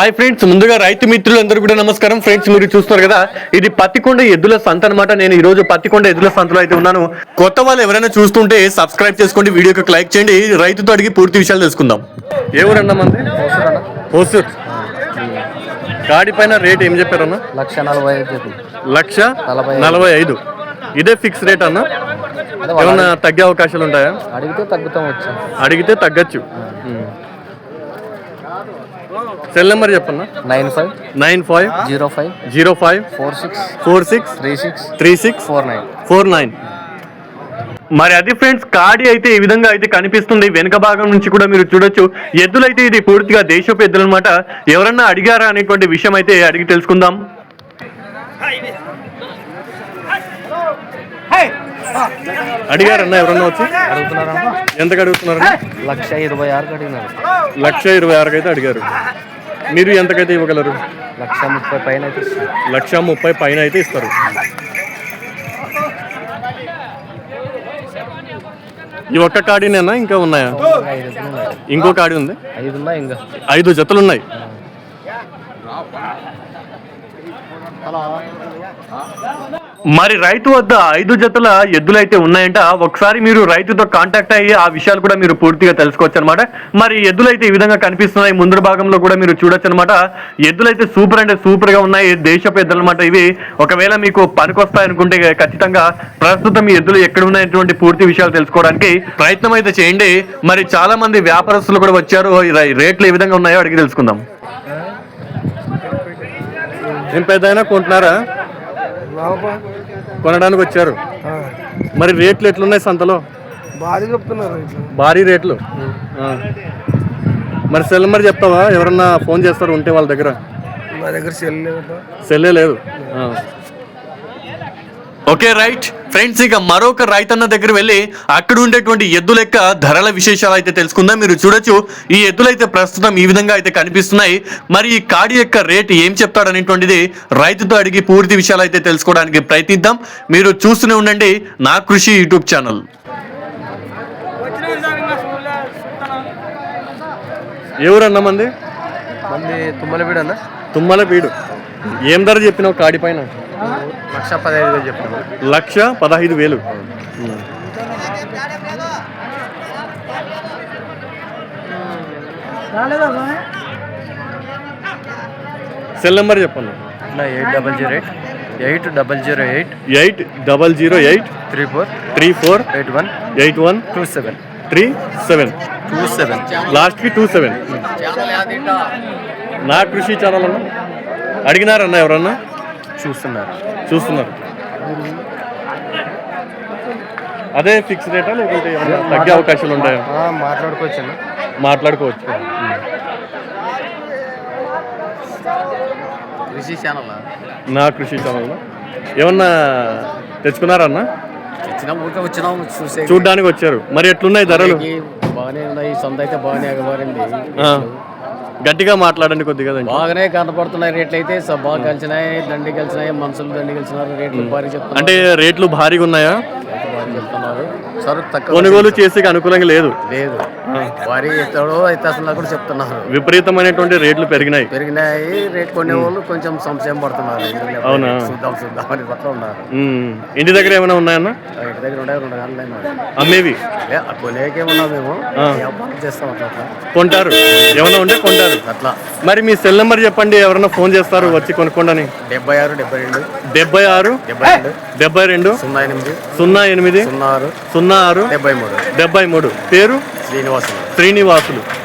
Hi friends ముందుగా రైతు మిత్రులందరూ కూడా నమస్కారం. ఫ్రెండ్స్ మీరు చూస్తున్నారు కదా ఇది పత్తికొండ ఎద్దుల సంత అనమాట నేను ఈ రోజు పత్తికొండ ఎద్దుల సంతలో అయితే ఉన్నాను. కొత్త వాళ్ళు ఎవరైనా చూస్తుంటే సబ్స్క్రైబ్ చేసుకోండి వీడియోకి లైక్ చేయండి. రైతుతో అడిగి పూర్తి విషయాలు తెలుసుకుందాం. ఏ ఊరన్నా మంది? హోసూర్ గాడి పైన రేట్ ఏం చెప్పారన్నా లక్ష నలభై ఐదు లక్ష నలభై ఐదు. ఇదే ఫిక్స్ రేట్ అన్న? ఏమన్నా తగ్గే అవకాశాలు ఉంటాయా? అడిగితే తగ్గుతాం అడిగితే తగ్గచ్చు. సెల్ నెంబర్ చెప్పన్నా? Nine five nine five zero five zero five four six four six three six three six four nine four nine. మరి అది ఫ్రెండ్స్ కాడి అయితే ఈ విధంగా అయితే కనిపిస్తుంది. వెనుక భాగం నుంచి కూడా మీరు చూడొచ్చు. ఎద్దులైతే ఇది పూర్తిగా దేశపు ఎద్దులు అనమాట ఎవరన్నా అడిగారా అనేటువంటి విషయం అయితే అడిగి తెలుసుకుందాం. అడిగారన్నా ఎవరన్నా వచ్చి? అడుగుతున్నారా ఎంతకు అడుగుతున్నారు లక్ష ఇరవై ఆరుకి అడిగినారు. లక్ష ఇరవై ఆరుకి అయితే అడిగారు. మీరు ఎంతకైతే ఇవ్వగలరు? లక్ష ముప్పై పైన. లక్ష ముప్పై పైన అయితే ఇస్తారు. ఈ ఒక్క కాడినేనా? ఇంకా ఉన్నాయా? ఇంకా కాడి ఉంది? ఐదు జతలు ఉన్నాయి మరి రైతు వద్ద ఐదు జతల ఎద్దులు అయితే ఉన్నాయంట ఒకసారి మీరు రైతుతో కాంటాక్ట్ అయ్యి ఆ విషయాలు కూడా మీరు పూర్తిగా తెలుసుకోవచ్చు అనమాట మరి ఎద్దులు అయితే ఈ విధంగా కనిపిస్తున్నాయి ముందు భాగంలో కూడా మీరు చూడొచ్చు అనమాట ఎద్దులు అయితే సూపర్ అంటే సూపర్గా ఉన్నాయి దేశపు ఎద్దులు అనమాట ఇవి. ఒకవేళ మీకు పనికొస్తాయనుకుంటే ఖచ్చితంగా ప్రస్తుతం ఈ ఎద్దులు ఎక్కడ ఉన్నాయటువంటి పూర్తి విషయాలు తెలుసుకోవడానికి ప్రయత్నం అయితే చేయండి. మరి చాలా మంది వ్యాపారస్తులు కూడా వచ్చారు రేట్లు ఏ విధంగా ఉన్నాయో అడిగి తెలుసుకుందాం. ఏం పెద్ద కొంటున్నారా? కొనడానికి వచ్చారు. మరి రేట్లు ఎట్లున్నాయి సంతలో? భారీ చెప్తున్నారు భారీ రేట్లు. మరి సెల్ నెంబర్ చెప్తావా? ఎవరన్నా ఫోన్ చేస్తారు ఉంటే వాళ్ళ దగ్గర? మా దగ్గర సెల్ లేదు. సెల్లే లేదు. Okay right. ఫ్రెండ్స్ ఇక మరొక రైతన్న దగ్గర వెళ్ళి అక్కడ ఉండేటువంటి ఎద్దుల యొక్క ధరల విశేషాలు అయితే తెలుసుకుందాం. మీరు చూడొచ్చు ఈ ఎద్దులు అయితే ప్రస్తుతం ఈ విధంగా అయితే కనిపిస్తున్నాయి. మరి ఈ కాడి యొక్క రేట్ ఏం చెప్తాడు అనేటువంటిది రైతుతో అడిగి పూర్తి విషయాలు అయితే తెలుసుకోవడానికి ప్రయత్నిద్దాం. మీరు చూస్తూనే ఉండండి నా కృషి యూట్యూబ్ ఛానల్. ఎవరన్నా మంది? మంది తుమ్మలపీడ అన్న. తుమ్మల పీడు ఏం ధర చెప్పినావు కాడి పైన? లక్ష పదహైదు వేలు చెప్పినాము లక్ష పదహైదు వేలు. సెల్ నెంబర్ చెప్పండి. ఇట్లా eight double zero eight. Eight double zero eight. Eight double zero eight. Three four. Three four. Eight one. Eight one. Two seven. Three seven. Two seven. లాస్ట్కి టూ సెవెన్. నా కృషి ఛానల్ అన్న. అడిగినారన్న ఎవరన్నా? చూస్తున్నారు. చూస్తున్నారు. అదే fix రేటా లేకుంటే ఏమన్నా తగ్గే అవకాశాలు ఉంటాయా? మాట్లాడుకోవచ్చు మాట్లాడుకోవచ్చు. కృషి ఛానల్? నా కృషి ఛానల్లో ఏమన్నా తెచ్చుకున్నారన్నా? ఊరికే వచ్చినాం చూసే. చూడ్డానికి వచ్చారు. మరి ఎట్లున్నాయి ధరలు? బాగానే ఉన్నాయి. సొంత అయితే బాగానే ఎగబారింది ఆ, గట్టిగా మాట్లాడండి కొద్దిగా. బాగానే కనపడుతున్నాయి రేట్లు అయితే బాగా కలిసినాయి దండి కలిసినాయి మనుషులు దండి కలిసినారు రేట్లు భారీ చెప్తున్నారు అంటే రేట్లు భారీగా ఉన్నాయా చెప్తున్నారు. సరుకు తక్కువ కొనుగోలు చేసేకి అనుకూలంగా లేదు. లేదు. ఎత్తడో అయితే అసలు కూడా చెప్తున్నారు. విపరీతమైనటువంటి రేట్లు పెరిగినాయి. పెరిగినాయి. రేట్ కొనే వాళ్ళు కొంచెం సంశయం పడుతున్నారు. అవునా? చూద్దాం చూద్దాం అని పట్ల ఉన్నారు. ఉమ్. ఇంటి దగ్గర ఏమైనా ఉన్నాయన్నా? ఇంటి దగ్గర ఉండే రెండు గంటలు అమ్మేవి? కొనేకే ఉన్నాం మేము. ఆ. వ్యాపారం చేస్తాం అట్లా అట్లా. కొంటారు. ఏమైనా ఉంటే కొంటారు. అట్లా. మరి మీ సెల్ నెంబర్ చెప్పండి. ఎవరైనా ఫోన్ చేస్తారు వచ్చి కొనుక్కోండి డెబ్బై ఆరు డెబ్బై రెండు. డెబ్బై ఆరు? డెబ్బై రెండు. డెబ్బై రెండు? సున్నా ఎనిమిది. సున్నా ఎనిమిది. సున్నా ఆరు సున్నా ఆరు డెబ్బై మూడు డెబ్బై మూడు పేరు? శ్రీనివాసులు. శ్రీనివాసులు.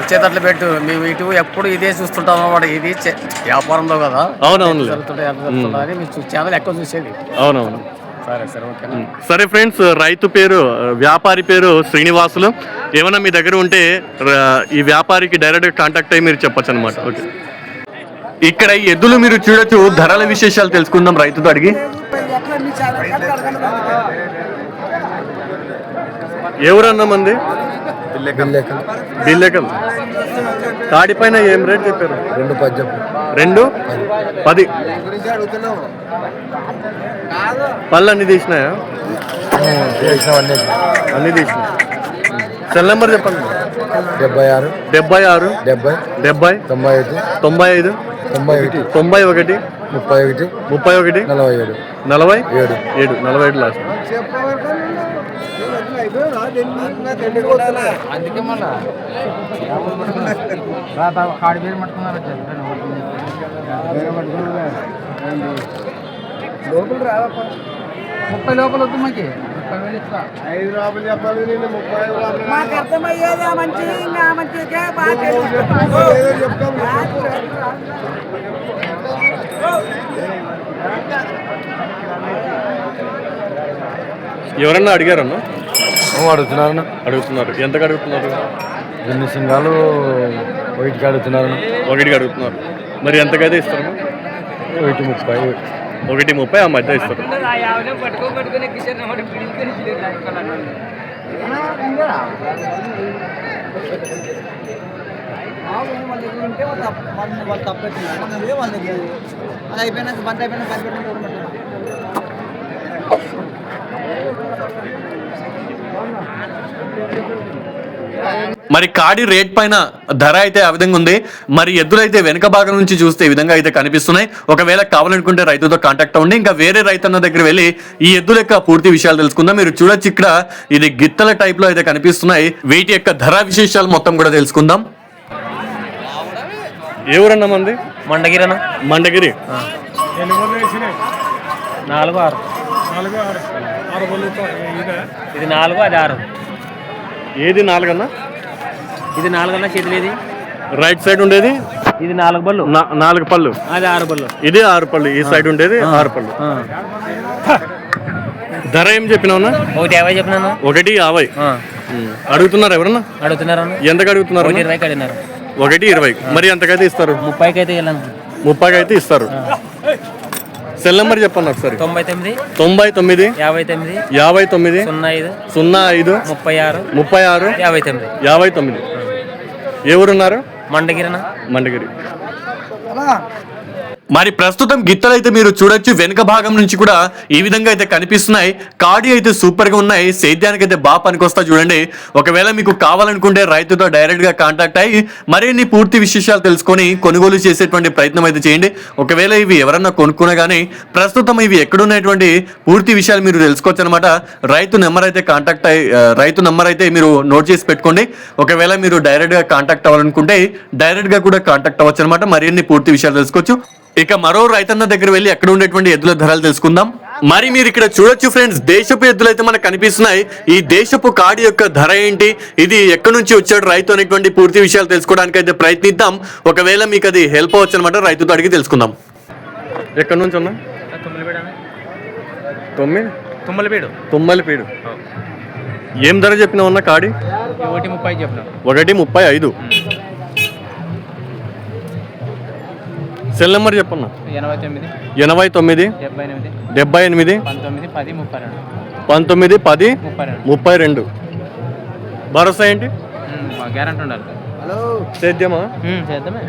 ఇచ్చేటట్లు పెట్టు. మేము ఇటు ఎప్పుడు ఇదే చూస్తుంటాం అన్నమాట. ఇది చే- వ్యాపారంలో కదా. అవునవునులే జరుగుతుంటాయి అట్లా జరుగుతుంటాయి అని మీ ఛానల్ ఎక్కువ చూసేది? అవునవును. సరే సరే ఓకేనా? సరే ఫ్రెండ్స్ రైతు పేరు వ్యాపారి పేరు శ్రీనివాసులు. ఏమైనా మీ దగ్గర ఉంటే ర- ఈ వ్యాపారికి డైరెక్ట్ కాంటాక్ట్ అయ్యి మీరు చెప్పొచ్చు అనమాట ఓకే. ఇక్కడ ఈ ఎద్దులు మీరు చూడొచ్చు. ధరల విశేషాలు తెలుసుకుందాం రైతుతో అడిగి. ఎవరన్నా మంది? బిల్లెకల్ తాడి పైన ఏం రేట్ చెప్పారు? రెండు పద్యం రెండు? పది. పళ్ళు అన్ని తీసినాయా అన్ని తీసినాయి? సెల్ నెంబర్ చెప్పండి. డెబ్బై ఆరు. డెబ్బై ఆరు. డెబ్బై. డెబ్బై. తొంభై ఐదు. తొంభై ఐదు. తొంభై ఒకటి. తొంభై ఒకటి. ముప్పై ఒకటి ముప్పై ఒకటి నలభై ఏడు. నలభై ఏడు. ఏడు నలభై ఏడు లాస్ట్ ముప్పై లోపల వద్దు మాకి. మాకు అర్థమయ్యేది ఆ మంచి ఇంకా బాగా ఎవరన్నా అడిగారన్నా? అడుగుతున్నారు అడుగుతున్నారు. ఎంతకు అడుగుతున్నారు? రెండు సింగాలు వైట్కి అడుగుతున్నారు ఒకటికి అడుగుతున్నారు. మరి ఎంతకైతే ఇస్తారు ఒకటి ముప్పై. ఒకటి ముప్పై ఆ మధ్య ఇస్తారు. ఉంటే వాళ్ళు తప్పు వాళ్ళు తప్పెట్టింది వాళ్ళ దగ్గర అది అయిపోయినాక బంద్ అయిపోయినా మరి కాడి రేట్ పైన ధర అయితే ఆ విధంగా ఉంది. మరి ఎద్దులైతే వెనుక భాగం నుంచి చూస్తే ఈ విధంగా అయితే కనిపిస్తున్నాయి. ఒకవేళ కావాలనుకుంటే రైతుతో కాంటాక్ట్ అవ్వండి. ఇంకా వేరే రైతన్న దగ్గర వెళ్ళి ఈ ఎద్దుల యొక్క పూర్తి విషయాలు తెలుసుకుందాం. మీరు చూడొచ్చు ఇక్కడ ఇది గిత్తల టైప్లో అయితే కనిపిస్తున్నాయి. వీటి యొక్క ధర విశేషాలు మొత్తం కూడా తెలుసుకుందాం. ఏ ఊరన్నా మంది? మండగిరన? మండగిరి. నాలుగు ఆరు. ఇది నాలుగు అది ఆరు. ఏది నాలుగన్నా? ఇది నాలుగన్నా చేతులు ఇది? రైట్ సైడ్ ఉండేది? ఇది నాలుగు బళ్ళు నా- నాలుగు పళ్ళు. అది ఆరు బళ్ళు ఇది ఆరు పళ్ళు ఈ సైడ్ ఉండేది ఆరు పళ్ళు. ధర ఏం చెప్పినావునా ఒకటి యాభై చెప్పినాను. ఒకటి యాభై. అడుగుతున్నారు ఎవరన్నా? అడుగుతున్నారు? ఎంతకు అడుగుతున్నారు ఇరవైకి అడిగినారు. ఒకటి ఇరవై. మరి ఎంతకైతే ఇస్తారు? ముప్పైకి అయితే ముప్పైకి అయితే ఇస్తారు సెల్ నెంబర్ చెప్పండి ఒకసారి. తొంభై తొమ్మిది తొంభై తొమ్మిది యాభై తొమ్మిది యాభై తొమ్మిది సున్నా ఐదు సున్నా ఐదు ముప్పై ఆరు ముప్పై ఆరు యాభై తొమ్మిది. యాభై తొమ్మిది. ఏ ఊరున్నారు మండగిరన. మండగిరి. మరి ప్రస్తుతం గిత్తలైతే మీరు చూడొచ్చు. వెనుక భాగం నుంచి కూడా ఈ విధంగా అయితే కనిపిస్తున్నాయి. కాడి అయితే సూపర్గా ఉన్నాయి. సేద్యానికి అయితే బాగా పనికొస్తా చూడండి. ఒకవేళ మీకు కావాలనుకుంటే రైతుతో డైరెక్ట్గా కాంటాక్ట్ అయ్యి మరిన్ని పూర్తి విశేషాలు తెలుసుకొని కొనుగోలు చేసేటువంటి ప్రయత్నం అయితే చేయండి. ఒకవేళ ఇవి ఎవరన్నా కొనుక్కున్నా కానీ ప్రస్తుతం ఇవి ఎక్కడున్నటువంటి పూర్తి విషయాలు మీరు తెలుసుకోవచ్చు అనమాట రైతు నెంబర్ అయితే కాంటాక్ట్ అయ్యి రైతు నెంబర్ అయితే మీరు నోట్ చేసి పెట్టుకోండి. ఒకవేళ మీరు డైరెక్ట్గా కాంటాక్ట్ అవ్వాలనుకుంటే డైరెక్ట్గా కూడా కాంటాక్ట్ అవ్వచ్చు అనమాట మరిన్ని పూర్తి విషయాలు తెలుసుకోవచ్చు. ఇక మరో రైతన్న దగ్గర వెళ్ళి ఎక్కడ ఉండేటువంటి ఎద్దుల ధరలు తెలుసుకుందాం. మరి మీరు ఇక్కడ చూడొచ్చు ఫ్రెండ్స్ దేశపు ఎద్దులు అయితే మనకు కనిపిస్తున్నాయి. ఈ దేశపు కాడి యొక్క ధర ఏంటి? ఇది ఎక్కడి నుంచి వచ్చాడు రైతు అనేటువంటి పూర్తి విషయాలు తెలుసుకోవడానికి అయితే ప్రయత్నిద్దాం. ఒకవేళ మీకు అది హెల్ప్ అవ్వచ్చు అనమాట రైతుతో అడిగి తెలుసుకుందాం. ఎక్కడి నుంచి ఉన్నా తొమ్మిది? తుమ్మలపేడు. తుమ్మలపీడు. ఏం ధర చెప్పినావు అన్న కాడి? ఒకటి ముప్పై చెప్పిన. ఒకటి ముప్పై ఐదు. సెల్ నెంబర్ చెప్పన్నా? ఎనభై తొమ్మిది. ఎనభై తొమ్మిది డెబ్బై ఎనిమిది. డెబ్బై ఎనిమిది పంతొమ్మిది పది ముప్పై రెండు. పంతొమ్మిది పది ముప్పై రెండు. ముప్పై రెండు. భరోసా ఏంటి? గ్యారంటీ ఉండాలి. సేద్యమా చేద్దామే?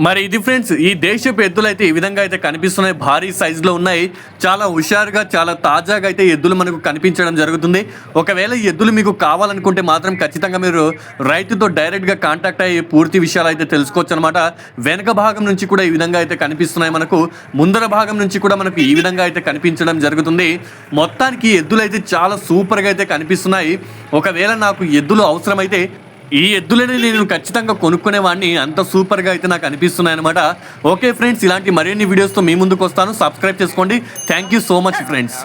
మరి ఇది ఫ్రెండ్స్ ఈ దేశపు ఎద్దులు అయితే ఈ విధంగా అయితే కనిపిస్తున్నాయి. భారీ సైజులో ఉన్నాయి. చాలా హుషారుగా చాలా తాజాగా అయితే ఎద్దులు మనకు కనిపించడం జరుగుతుంది. ఒకవేళ ఈ ఎద్దులు మీకు కావాలనుకుంటే మాత్రం ఖచ్చితంగా మీరు రైతుతో డైరెక్ట్గా కాంటాక్ట్ అయ్యి పూర్తి విషయాలు అయితే తెలుసుకోవచ్చు అనమాట వెనక భాగం నుంచి కూడా ఈ విధంగా అయితే కనిపిస్తున్నాయి మనకు. ముందర భాగం నుంచి కూడా మనకు ఈ విధంగా అయితే కనిపించడం జరుగుతుంది. మొత్తానికి ఎద్దులు అయితే చాలా సూపర్గా అయితే కనిపిస్తున్నాయి. ఒకవేళ నాకు ఎద్దులు అవసరమైతే ఈ ఎద్దులని నేను ఖచ్చితంగా కొనుక్కునేవాడిని అంత సూపర్గా అయితే నాకు అనిపిస్తున్నాయి అనమాట ఓకే ఫ్రెండ్స్ ఇలాంటి మరిన్ని వీడియోస్తో మీ ముందుకు వస్తాను. సబ్స్క్రైబ్ చేసుకోండి. Thank you so much friends